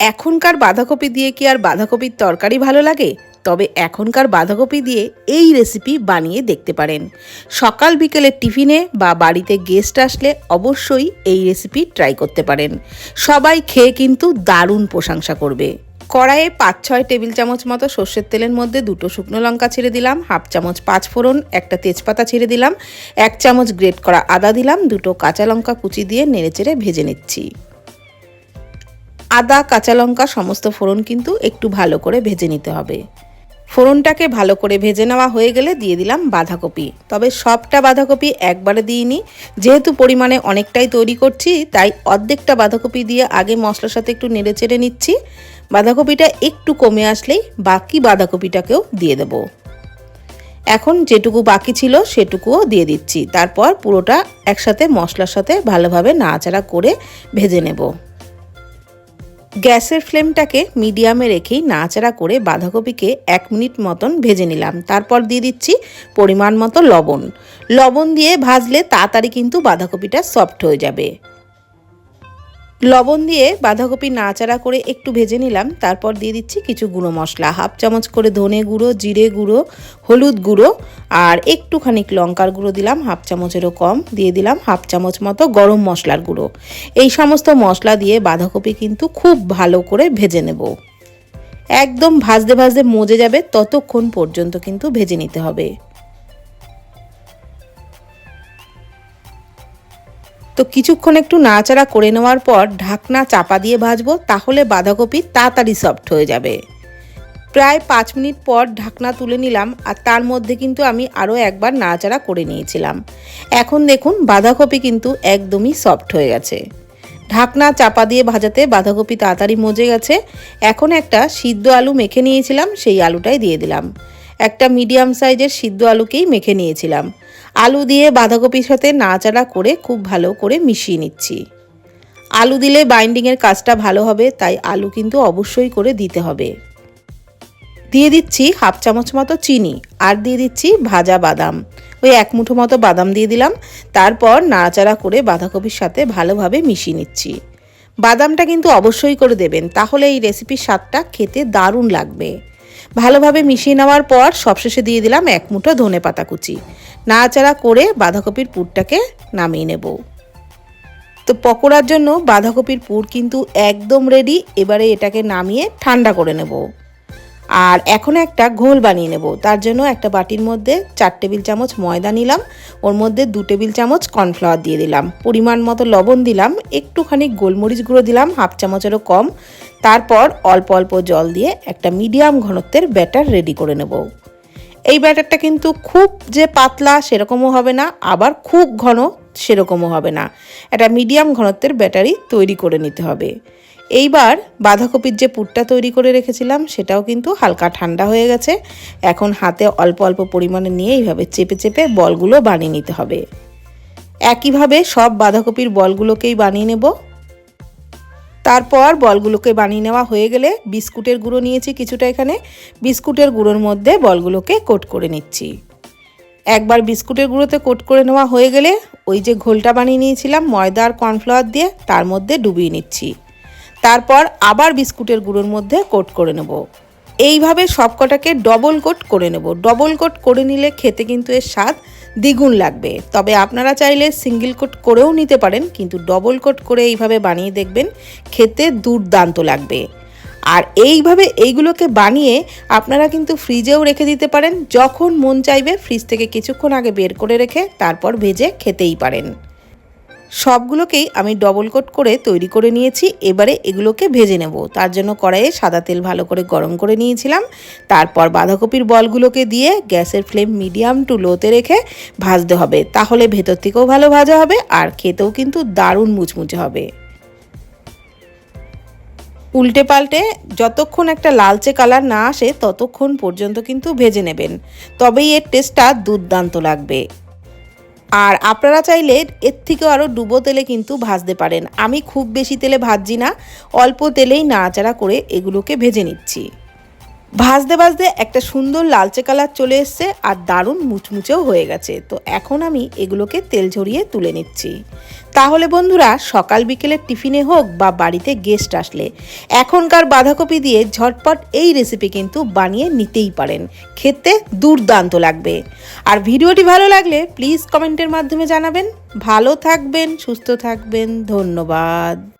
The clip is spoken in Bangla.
এখনকার বাঁধাকপি দিয়ে কি আর বাঁধাকপির তরকারি ভালো লাগে? তবে এখনকার বাঁধাকপি দিয়ে এই রেসিপি বানিয়ে দেখতে পারেন। সকাল বিকেলের টিফিনে বা বাড়িতে গেস্ট আসলে অবশ্যই এই রেসিপি ট্রাই করতে পারেন। সবাই খেয়ে কিন্তু দারুণ প্রশংসা করবে। কড়াইয়ে পাঁচ ছয় টেবিল চামচ মতো সর্ষের তেলের মধ্যে দুটো শুকনো লঙ্কা ছেড়ে দিলাম, হাফ চামচ পাঁচ ফোড়ন, একটা তেজপাতা ছেড়ে দিলাম, এক চামচ গ্রেট করা আদা দিলাম, দুটো কাঁচা লঙ্কা কুচি দিয়ে নেড়েচেড়ে ভেজে নিচ্ছি। আদা, কাঁচা লঙ্কা সমস্ত ফোড়ন কিন্তু একটু ভালো করে ভেজে নিতে হবে। ফোড়নটাকে ভালো করে ভেজে নেওয়া হয়ে গেলে দিয়ে দিলাম বাঁধাকপি। তবে সবটা বাঁধাকপি একবারে দিইনি। যেহেতু পরিমাণে অনেকটাই তৈরি করছি, তাই অর্ধেকটা বাঁধাকপি দিয়ে আগে মশলার সাথে একটু নেড়ে চেড়ে নিচ্ছি। বাঁধাকপিটা একটু কমে আসলেই বাকি বাঁধাকপিটাকেও দিয়ে দেব। এখন যেটুকু বাকি ছিল সেটুকুও দিয়ে দিচ্ছি। তারপর পুরোটা একসাথে মশলার সাথে ভালোভাবে নাড়াচাড়া করে ভেজে নেব। গ্যাসের ফ্লেমটাকে মিডিয়ামে রেখেই নাচড়া করে বাঁধাকপিকে এক মিনিট মতন ভেজে নিলাম। তারপর দিয়ে দিচ্ছি পরিমাণ মতো লবণ। লবণ দিয়ে ভাজলে তাড়াতাড়ি কিন্তু বাঁধাকপিটা সফট হয়ে যাবে। লবণ দিয়ে বাঁধাকপি নাড়াচাড়া করে একটু ভেজে নিলাম। তারপর দিয়ে দিচ্ছি কিছু গুঁড়ো মশলা। হাফ চামচ করে ধনে গুঁড়ো, জিরে গুঁড়ো, হলুদ গুঁড়ো আর একটুখানি লঙ্কার গুঁড়ো দিলাম, হাফ চামচেরও কম। দিয়ে দিলাম হাফ চামচ মতো গরম মশলার গুঁড়ো। এই সমস্ত মশলা দিয়ে বাঁধাকপি কিন্তু খুব ভালো করে ভেজে নেব। একদম ভাজতে ভাজতে মজে যাবে, ততক্ষণ পর্যন্ত কিন্তু ভেজে নিতে হবে। তো কিছুক্ষণ একটু নাড়াচাড়া করে নেওয়ার পর ঢাকনা চাপা দিয়ে ভাজবো, তাহলে বাঁধাকপি তাড়াতাড়ি সফট হয়ে যাবে। প্রায় পাঁচ মিনিট পর ঢাকনা তুলে নিলাম, আর তার মধ্যে কিন্তু আমি আরও একবার নাড়াচাড়া করে নিয়েছিলাম। এখন দেখুন, বাঁধাকপি কিন্তু একদমই সফট হয়ে গেছে। ঢাকনা চাপা দিয়ে ভাজাতে বাঁধাকপি তাড়াতাড়ি মজে গেছে। এখন একটা সিদ্ধ আলু মেখে নিয়েছিলাম, সেই আলুটাই দিয়ে দিলাম। একটা মিডিয়াম সাইজের সিদ্ধ আলুকেই মেখে নিয়েছিলাম। আলু দিয়ে বাঁধাকপির সাথে নাচাড়া করে খুব ভালো করে মিশিয়ে নিচ্ছি। আলু দিলে বাইন্ডিংয়ের কাজটা ভালো হবে, তাই আলু কিন্তু অবশ্যই করে দিতে হবে। দিয়ে দিচ্ছি হাফ চামচ মতো চিনি আর দিয়ে দিচ্ছি ভাজা বাদাম। ওই এক মুঠো মতো বাদাম দিয়ে দিলাম। তারপর নাড়াচাড়া করে বাঁধাকপির সাথে ভালোভাবে মিশিয়ে নিচ্ছি। বাদামটা কিন্তু অবশ্যই করে দেবেন, তাহলে এই রেসিপির স্বাদটা খেতে দারুণ লাগবে। ভালোভাবে মিশিয়ে নেওয়ার পর সবশেষে দিয়ে দিলাম এক মুঠো ধনে পাতা কুচি। নাড়াচাড়া করে বাঁধাকপির পুরটাকে নামিয়ে নেব। তো পকোড়ার জন্য বাঁধাকপির পুর কিন্তু একদম রেডি এবারে এটাকে নামিয়ে ঠান্ডা করে নেব। আর এখন একটা ঘোল বানিয়ে নেব। তার জন্য একটা বাটির মধ্যে চার টেবিল চামচ ময়দা নিলাম, ওর মধ্যে দু টেবিল চামচ কর্নফ্লাওয়ার দিয়ে দিলাম। পরিমাণ মতো লবণ দিলাম, একটুখানি গোলমরিচ গুঁড়ো দিলাম, হাফ চামচেরও কম। তারপর অল্প অল্প জল দিয়ে একটা মিডিয়াম ঘনত্বের ব্যাটার রেডি করে নেব। এই ব্যাটারটা কিন্তু খুব যে পাতলা সেরকমও হবে না, আবার খুব ঘন সেরকমও হবে না। একটা মিডিয়াম ঘনত্বের ব্যাটারি তৈরি করে নিতে হবে। এইবার বাঁধাকপির যে পুরটা তৈরি করে রেখেছিলাম, সেটাও কিন্তু হালকা ঠান্ডা হয়ে গেছে। এখন হাতে অল্প অল্প পরিমাণে নিয়ে এইভাবে চেপে চেপে বলগুলো বানিয়ে নিতে হবে। একইভাবে সব বাঁধাকপির বলগুলোকেই বানিয়ে নেব। তারপর বলগুলোকে বানিয়ে নেওয়া হয়ে গেলে বিস্কুটের গুঁড়ো নিয়েছি কিছুটা এখানে। বিস্কুটের গুঁড়োর মধ্যে বলগুলোকে কোট করে নিচ্ছি। একবার বিস্কুটের গুঁড়োতে কোট করে নেওয়া হয়ে গেলে ওই যে ঘোলটা বানিয়ে নিয়েছিলাম, ময়দা আর কর্নফ্লাওয়ার দিয়ে তার মধ্যে ডুবিয়ে নিচ্ছি। তারপর আবার বিস্কুটের গুঁড়োর মধ্যে কোট করে নেব। এইভাবে সবকটাকে ডবল কোট করে নেব। ডবল কোট করে নিলে খেতে কিন্তু এর স্বাদ দ্বিগুণ লাগবে। তবে আপনারা চাইলে সিঙ্গেল কোট করেও নিতে পারেন, কিন্তু ডবল কোট করে এইভাবে বানিয়ে দেখবেন খেতে দুর্দান্ত লাগবে। আর এইভাবে এইগুলোকে বানিয়ে আপনারা কিন্তু ফ্রিজেও রেখে দিতে পারেন, যখন মন চাইবে ফ্রিজ থেকে কিছুক্ষণ আগে বের করে রেখে তারপর ভেজে খেতেই পারেন। সবগুলোকেই আমি ডবল কোট করে তৈরি করে নিয়েছি। এবারে এগুলোকে ভেজে নেব। তার জন্য কড়াইয়ে সাদা তেল ভালো করে গরম করে নিয়েছিলাম। তারপর বাঁধাকপির বলগুলোকে দিয়ে গ্যাসের ফ্লেম মিডিয়াম টু লোতে রেখে ভাজতে হবে। তাহলে ভেতর থেকেও ভালো ভাজা হবে আর খেতেও কিন্তু দারুণ মুচমুচে হবে। উল্টে পাল্টে যতক্ষণ একটা লালচে কালার না আসে, ততক্ষণ পর্যন্ত কিন্তু ভেজে নেবেন। তবেই এর টেস্টটা দুর্দান্ত লাগবে। আর আপনারা চাইলে এর থেকেও আরও ডুবো তেলে কিন্তু ভাজতে পারেন। আমি খুব বেশি তেলে ভাজছি না, অল্প তেলেই নাড়াচাড়া করে এগুলোকে ভেজে নিচ্ছি। ভাজতে ভাজতে একটা সুন্দর লালচে কালার চলে এসছে আর দারুণ মুচমুচেও হয়ে গেছে। তো এখন আমি এগুলোকে তেল ঝরিয়ে তুলে নিচ্ছি। তাহলে বন্ধুরা, সকাল বিকেলের টিফিনে হোক বা বাড়িতে গেস্ট আসলে, এখনকার বাঁধাকপি দিয়ে ঝটপট এই রেসিপি কিন্তু বানিয়ে নিতেই পারেন। খেতে দুর্দান্ত লাগবে। আর ভিডিওটি ভালো লাগলে প্লিজ কমেন্টের মাধ্যমে জানাবেন। ভালো থাকবেন, সুস্থ থাকবেন, ধন্যবাদ।